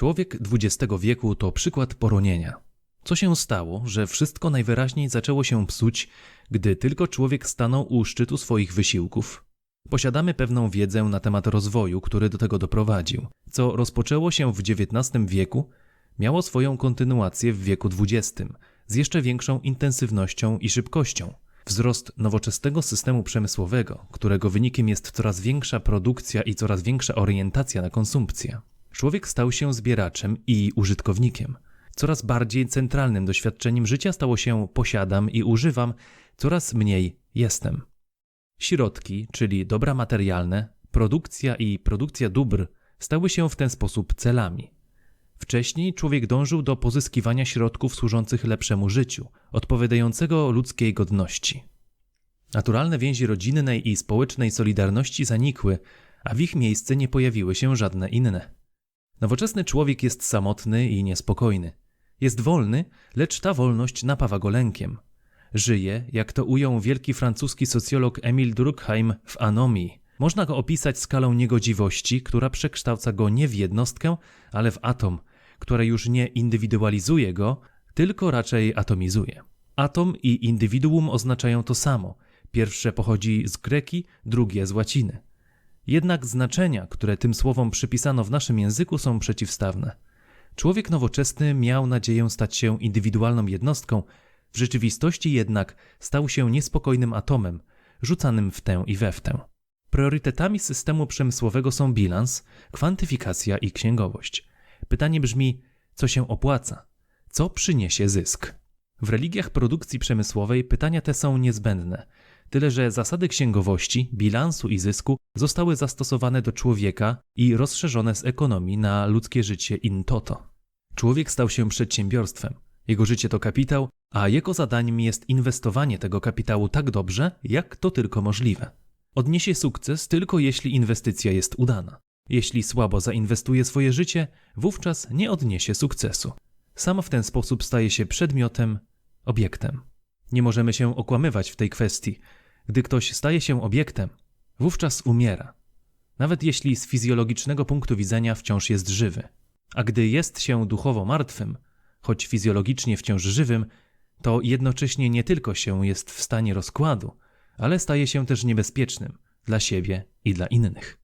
Człowiek XX wieku to przykład poronienia. Co się stało, że wszystko najwyraźniej zaczęło się psuć, gdy tylko człowiek stanął u szczytu swoich wysiłków? Posiadamy pewną wiedzę na temat rozwoju, który do tego doprowadził. Co rozpoczęło się w XIX wieku, miało swoją kontynuację w wieku XX z jeszcze większą intensywnością i szybkością. Wzrost nowoczesnego systemu przemysłowego, którego wynikiem jest coraz większa produkcja i coraz większa orientacja na konsumpcję. Człowiek stał się zbieraczem i użytkownikiem. Coraz bardziej centralnym doświadczeniem życia stało się posiadam i używam, coraz mniej jestem. Środki, czyli dobra materialne, produkcja i produkcja dóbr stały się w ten sposób celami. Wcześniej człowiek dążył do pozyskiwania środków służących lepszemu życiu, odpowiadającego ludzkiej godności. Naturalne więzi rodzinnej i społecznej solidarności zanikły, a w ich miejsce nie pojawiły się żadne inne. Nowoczesny człowiek jest samotny i niespokojny. Jest wolny, lecz ta wolność napawa go lękiem. Żyje, jak to ujął wielki francuski socjolog Emil Durkheim w Anomii. Można go opisać skalą niegodziwości, która przekształca go nie w jednostkę, ale w atom, która już nie indywidualizuje go, tylko raczej atomizuje. Atom i indywiduum oznaczają to samo. Pierwsze pochodzi z greki, drugie z łaciny. Jednak znaczenia, które tym słowom przypisano w naszym języku, są przeciwstawne. Człowiek nowoczesny miał nadzieję stać się indywidualną jednostką, w rzeczywistości jednak stał się niespokojnym atomem, rzucanym w tę i we w tę. Priorytetami systemu przemysłowego są bilans, kwantyfikacja i księgowość. Pytanie brzmi, co się opłaca? Co przyniesie zysk? W religiach produkcji przemysłowej pytania te są niezbędne, tyle że zasady księgowości, bilansu i zysku zostały zastosowane do człowieka i rozszerzone z ekonomii na ludzkie życie in toto. Człowiek stał się przedsiębiorstwem. Jego życie to kapitał, a jego zadaniem jest inwestowanie tego kapitału tak dobrze, jak to tylko możliwe. Odniesie sukces tylko jeśli inwestycja jest udana. Jeśli słabo zainwestuje swoje życie, wówczas nie odniesie sukcesu. Sam w ten sposób staje się przedmiotem, obiektem. Nie możemy się okłamywać w tej kwestii. Gdy ktoś staje się obiektem, wówczas umiera. Nawet jeśli z fizjologicznego punktu widzenia wciąż jest żywy. A gdy jest się duchowo martwym, choć fizjologicznie wciąż żywym, to jednocześnie nie tylko się jest w stanie rozkładu, ale staje się też niebezpiecznym dla siebie i dla innych.